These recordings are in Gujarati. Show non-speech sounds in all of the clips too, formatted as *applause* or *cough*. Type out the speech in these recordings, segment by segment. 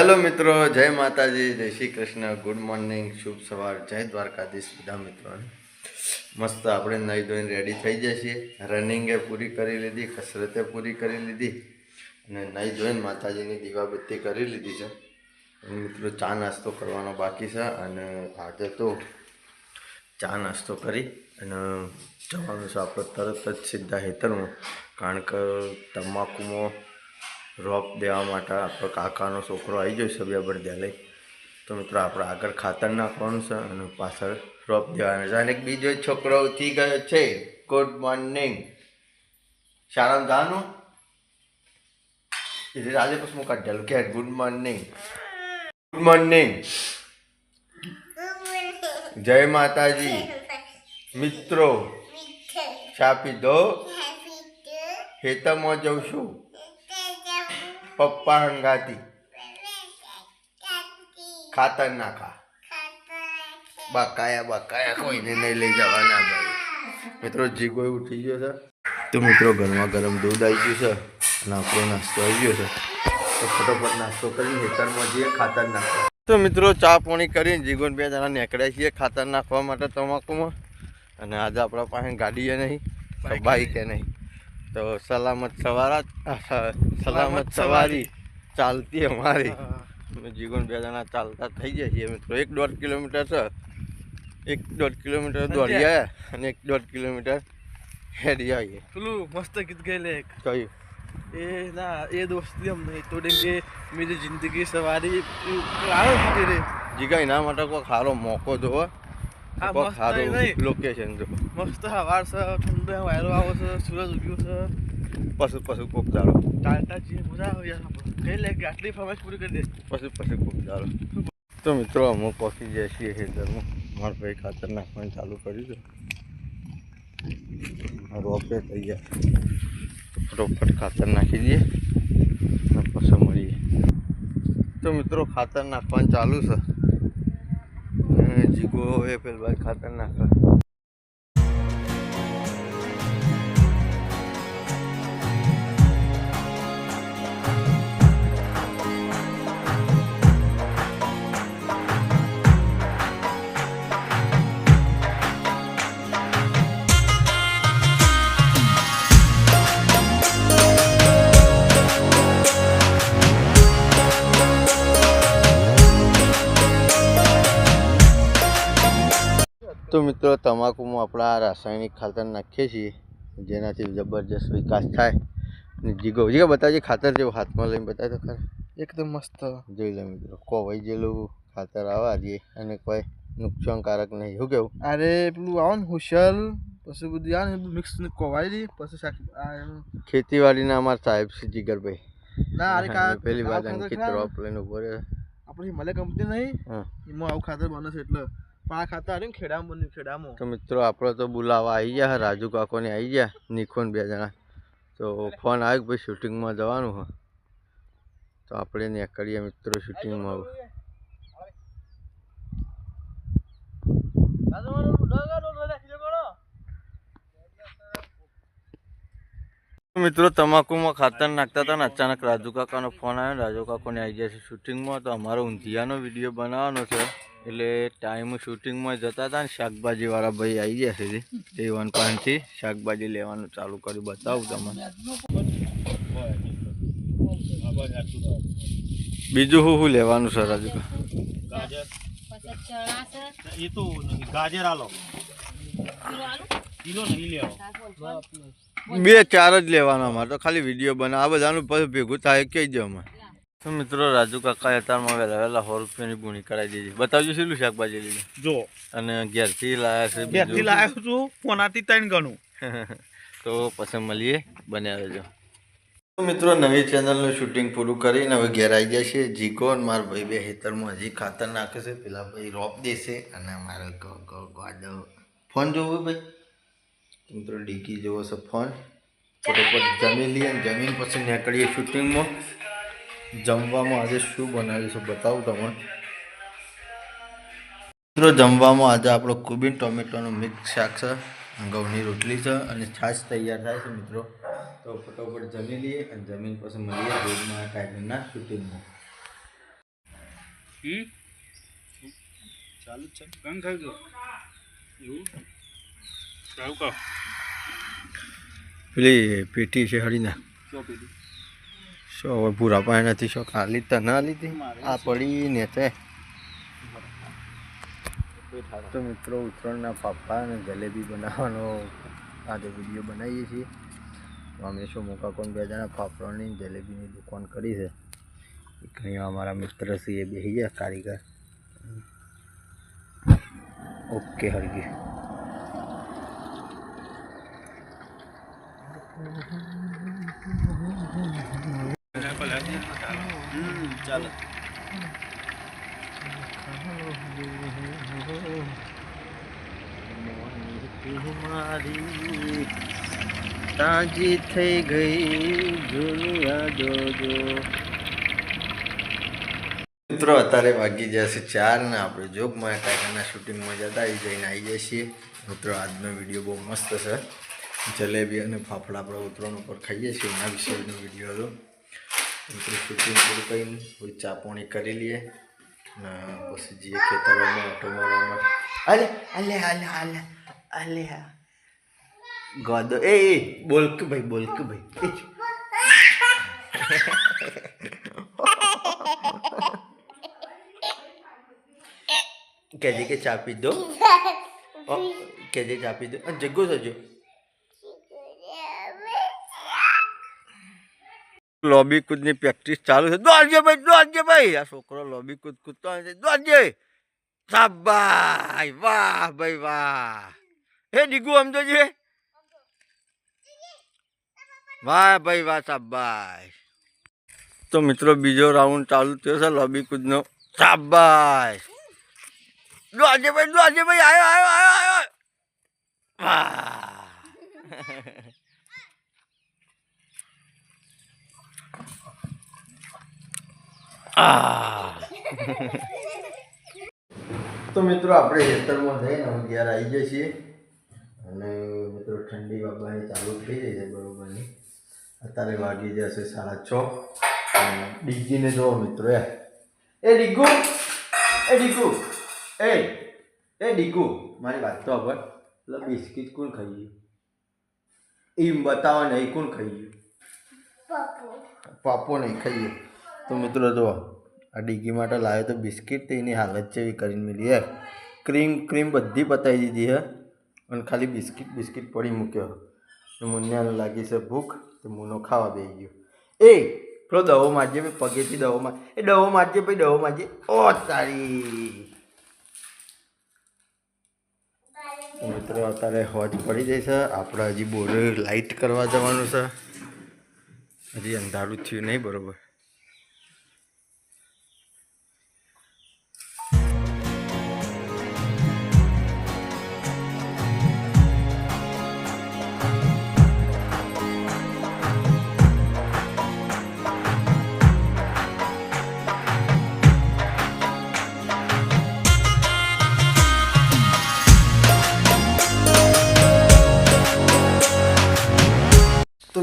હેલો મિત્રો, જય માતાજી, જય શ્રી કૃષ્ણ. ગુડ મોર્નિંગ શુભ સવાર. જય દ્વારકાધીશ બધા મિત્રોને. મસ્ત આપણે નહીં ધોઈને રેડી થઈ જઈએ રનિંગે પૂરી કરી લીધી, કસરતે પૂરી કરી લીધી અને નહીં ધોઈને માતાજીની દીવાબત્તી કરી લીધી છે. મિત્રો, ચા નાસ્તો કરવાનો બાકી છે અને આજે તો ચા નાસ્તો કરી અને જવાનું છે આપણે તરત જ સીધા હેતરમાં કારણ કે તમાકુમાં રોપ દેવા માટે આપણો કાકાનો છોકરો આવી છે બે ત્યાં લઈ તો મિત્રો આપણે આગળ ખાતર નાખવાનું છે અને પાછળ રોપ દેવાનું છે. અને બીજો છોકરો ઉઠી ગયો છે. ગુડ મોર્નિંગ શાળામાં જવાનું? એટલે આજે પછી હું કાઢેલું કે ગુડ મોર્નિંગ ગુડ મોર્નિંગ જય માતાજી. મિત્રો ચા પીધો ખેતરમાં જઉં છું. પપ્પા હંગાતી. ખાતર નાખા. બકાયા બકાયા કોઈને નહીં લઈ જવાના ભાઈ. મિત્રો જીગો ઉઠી ગયો છે. તો મિત્રો ગરમા ગરમ દૂધ આવી ગયું છે અને આપણો નાસ્તો આવી ગયો છે. તો ફટોફટ નાસ્તો કરી હેતરમાં જઈએ ખાતર નાખવા. તો મિત્રો ચા પાણી કરીને જીગોન બે જણા નીકળ્યા છીએ ખાતર નાખવા માટે તમાકુમાં. અને આજે આપણા પાસે ગાડીએ નહીં બાઈક બાઈકે નહીં. તો સલામત સવારા સલામત સવારી ચાલતી અમારી. અમે જીગોન બે જણા ચાલતા થઈ જાય છીએ. મિત્રો એક દોઢ કિલોમીટર છે. એક દોઢ કિલોમીટર દોડી આવ્યા અને એક દોઢ કિલોમીટર હેડી આવીએ. પેલું મસ્ત ગીત ગયેલે એક. કયું? એ ના એ દોસ્તી અમને તોડેંગે મેરી જિંદગી સવારી આવે જીગા એના માટે કોઈ સારો મોકો જોવો. કોઈ સારું. લોકેશન જો મસ્ત હવાર છે ઠંડો વાયરો આવો છે સૂરજ ઉગ્યો છે. પશુ પશુ કોક ચાલો ટાટા જે મજા આવે યાર. કઈ લે આટલી ફરમાઈશ પૂરી કરી દે. પશુ પશુ કોક ચાલો તો મિત્રો અમુક પહોંચી જાય છીએ ખેતરમાં. મારા ભાઈ ખાતર નાખવાનું ચાલુ કર્યું છે. રોપે તૈયાર. ફટોફટ ખાતર નાખી દઈએ. અને પછી મળીએ. તો મિત્રો ખાતર નાખવાનું ચાલુ છે. જીગો એ પેલા ખાતર નાખે તો મિત્રો તમાકુમાં આપણા રાસાયણિક ખાતર નાખીએ છીએ જેનાથી જબરજસ્ત વિકાસ થાય અને જીગો જીગો બતાવજે ખાતર જેવું હાથમાં લઈને બતાવી તો ખરા. એકદમ મસ્ત. જોઈ લે મિત્રો કોવાઈ જેલું ખાતર આવવા જઈએ અને કોઈ નુકસાનકારક નહીં. શું કેવું? અરે પેલું આવો ને હુશલ પછી બધું આવે ને મિક્સ કોવાઈ દી પછી ખેતીવાડીના અમારા સાહેબ છે જીગરભાઈ. ના અરે આ ખાતર અંકિત? રોપ લઈને ઊભો રહ્યો. આપણી હિમાલય કંપની નહીં. એમાં આવું ખાતર બને છે એટલે પણ આ ખાતર ને ખેડામાં ખેડામાં તો મિત્રો આપણે તો બોલાવા આવી ગયા રાજુ કાકોને આવી ગયા નિખોન બે જણા. તો ફોન આવ્યો ભાઈ શૂટિંગમાં જવાનું હોય તો આપણે નીકળીએ મિત્રો શૂટિંગમાં હવે. મિત્રો તમાકુમાં ખાતર નાખતા હતા ને અચાનક રાજુ કાકાનો ફોન આવ્યો રાજુ કાકોને આવી ગયા છે શૂટિંગમાં તો અમારો ઊંધિયાનો વીડિયો બનાવવાનો છે. એટલે ટાઈમ શૂટિંગમાં જતા હતા ને શાકભાજીવાળા ભાઈ આવી ગયા છે તે વન પાસેથી શાકભાજી લેવાનું ચાલુ કર્યું. બતાવું તમને. બીજું શું શું લેવાનું છે રાજુ કાકા? એ તો ગાજર આલો. કિલો નહીં લેવો. બે ચાર જ લેવાના અમારે તો ખાલી વીડિયો બનાવ. આ બધાનું પછી ભેગું થાય કહી દો અમે તો મિત્રો રાજુ કાકા અત્યારમાં વહેલા વહેલા સો રૂપિયાની ગુણી કરાવી દીધી. બતાવજો શું શાકભાજી લીધું? જો. અને ઘેરથી લાયા છે ઘેરથી. લાવ્યો છું કોનાથી ત્રણ ગણું. *laughs* તો પછી મળીએ બન્યા રહેજો તો મિત્રો નવી ચેનલનું શૂટિંગ પૂરું કરીને હવે ઘેર આવી જાય છે જીકો અને મારા ભાઈ બે ખેતરમાં હજી ખાતર નાખે છે. પેલા ભાઈ રોપ દેશે અને મારો ફોન જોવો ભાઈ. મિત્રો ડીકી જેવો છે ફોન ફટોફટ જમી લઈએ અને જમીન પછી નીકળીએ શૂટિંગમાં. જમવામાં આજે શું બનાવ્યું છે બતાવું તમને. મિત્રો જમવામાં આજે આપણો કુબીન ટોમેટોનું મિક્સ શાક છે ઘઉંની રોટલી છે અને છાશ તૈયાર થાય છે મિત્રો. તો ફટોફટ જમી લઈએ અને જમીન પછી મળીએ રોજના ટાઈગરના શૂટિંગમાં. ચાલુ છે. કામ ખાઈ ગયો. એવું? પેલી પેટી છે હળીના. શું હવે પૂરા પાણી નથી શું ખાલી તો ના લીધી? આ પડી ને તે. તો મિત્રો ઉત્તરાયણના પાપા અને જલેબી બનાવવાનો આજે વીડિયો બનાવીએ છીએ. અમે શું મોકા કોણ બે જણા ફાફડાની જલેબીની દુકાન કરી છે. ઘણી અહીંયા અમારા મિત્ર છે એ બેસી ગયા કારીગર. ઓકે હરગી તાજી થઈ ગઈ જૂની યાદો જો મિત્રો, અત્યારે વાગી જશે ચાર ને આપણે જોગમાં કાકાના શૂટિંગમાં જતા આવી જઈને આવી જઈએ છીએ. મિત્રો, આજનો વીડિયો બહુ મસ્ત છે. જલેબી અને ફાફડા આપણે ઉત્તરાયણ ઉપર ખાઈએ છીએ. એના વિશેનો વીડિયો હતો. શૂટિંગ પૂરું કરીને કોઈ ચા પાણી કરી લઈએ. ને પછી જઈએ ખેતરોમાં ઓટો મારવામાં અલે અલે અલે અલે અલે ગોદો એ એ બોલ કે ભાઈ બોલ કે ભાઈ. *laughs* કહેજે કે ચા પી દો. *laughs* કહેજે ચા પી દો. અને જગ્ગો થજો લોબી કૂદની પ્રેક્ટિસ ચાલુ છે. દોડજે ભાઈ દોડજે ભાઈ. આ છોકરો લોબી કૂદ કૂદતો હોય દોડજે. સાબાઈ વાહ ભાઈ, વાહ. હે દીગું છે વાહ ભાઈ, વાહ સાબાઈ તો મિત્રો, બીજો રાઉન્ડ ચાલુ થયો છે લોબી કૂદનો. સાબાઈ દોડજે ભાઈ દોડજે ભાઈ. આવ્યો આવ્યો આવ્યો આવ્યો વાહ. તો મિત્રો આપણે હેતરમાં જઈને અગિયાર આવી જઈએ છીએ. અને મિત્રો ઠંડી બાબાની ચાલુ થઈ જાય છે બરોબરની. અત્યારે વાગી જશે સાડા છ. ડીગીને જોવો મિત્રો એ. એ ડીગુ એ ડીગુ એ! એ ડીગુ મારી વાત તો ખબર એટલે બિસ્કિટ કોણ ખાઈ ગયું? એમ બતાવો નહીં કોણ ખાઈ ગયું? પાપો નહીં ખાઈએ. તો મિત્રો જો આ ડીગી માટે લાવ્યો તો બિસ્કિટ તો એની હાલત જેવી કરીને મિલી હે ક્રીમ ક્રીમ બધી પતાવી દીધી હે અને ખાલી બિસ્કિટ બિસ્કિટ પડી મૂક્યો. તો મુન્યાને લાગી છે ભૂખ, તો મુનો ખાવા બેસી ગયો. એ, પેલો દવો મારજે ભાઈ પગેથી દવો માર. એ દવો મારજે ભાઈ દવો મારજે. ઓ તારી. મિત્રો અત્યારે હોજ પડી જાય છે. આપણે હજી બોર લાઇટ કરવા જવાનું છે. હજી અંધારું થયું નહીં, બરોબર.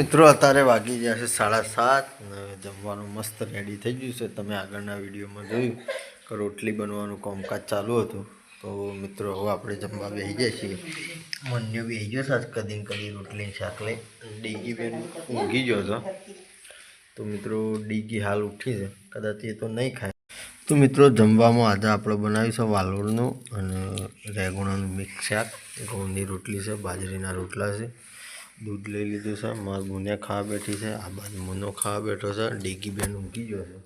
મિત્રો, અત્યારે વાગી ગયા છે સાડા સાત ને જમવાનું મસ્ત રેડી થઈ ગયું છે. તમે આગળના વિડીયોમાં જોયું કે રોટલી બનવાનું કામકાજ ચાલુ હતું. તો મિત્રો, હવે આપણે જમવા બેસી જાય છીએ. મન્યુ બેસી ગયો સાત કદી કદી રોટલી શાક લઈ. ડીગી બેન ઊંઘી ગયો હતો. તો મિત્રો, ડીગી હાલ ઉઠી છે. કદાચ એ તો નહીં ખાય. તો મિત્રો, જમવામાં આજે આપણે બનાવ્યું છે વાલોળનું અને રેગુણાનું મિક્સ શાક. ઘઉંની રોટલી છે, બાજરીના રોટલા છે. દૂધ લઈ લીધું છે, મારા બુને ખાવા બેઠી છે, આ બાજુ મુનો ખાવા બેઠો છે, ડીગી બેન ઊંઘી ગયો છે.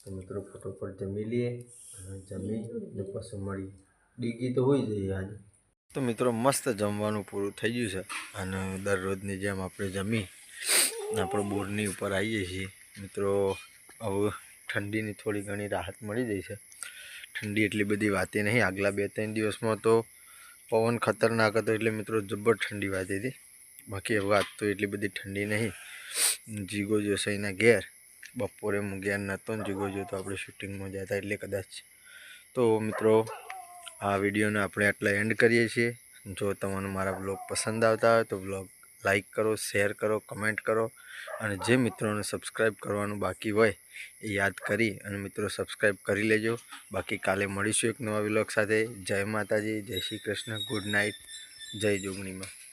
તો મિત્રો ફટોફટ જમી લઈએ અને જમી ને પછી મળીએ ડીગી તો હોઈ જઈએ આજે. તો મિત્રો મસ્ત જમવાનું પૂરું થઈ ગયું છે અને દરરોજની જેમ આપણે જમી આપણે બોરની ઉપર આવીએ છીએ. મિત્રો, હવે ઠંડીની થોડી ઘણી રાહત મળી જાય છે. ઠંડી એટલી બધી વાતી નહીં, આગલા બે ત્રણ દિવસમાં તો પવન ખતરનાક હતો એટલે મિત્રો જબ્બર ઠંડી વાતી હતી. બાકી વાત તો એટલી બધી ઠંડી નહીં. જીગો જોશે એના ઘેર. બપોરે હું ઘેર નહોતો ને જીગો તો આપણે શૂટિંગમાં જતા એટલે કદાચ. તો મિત્રો, આ વિડીયોને આપણે આટલા એન્ડ કરીએ છીએ. જો તમને મારા બ્લોગ પસંદ આવતા હોય તો બ્લોગ લાઈક કરો, શેર કરો, કમેન્ટ કરો. અને જે મિત્રોને સબસ્ક્રાઈબ કરવાનું બાકી હોય એ યાદ કરી અને મિત્રો સબસ્ક્રાઈબ કરી લેજો. બાકી કાલે મળીશું એક નવા બ્લોગ સાથે. જય માતાજી, જય શ્રી કૃષ્ણ, ગુડ નાઇટ, જય જોગણીમાં.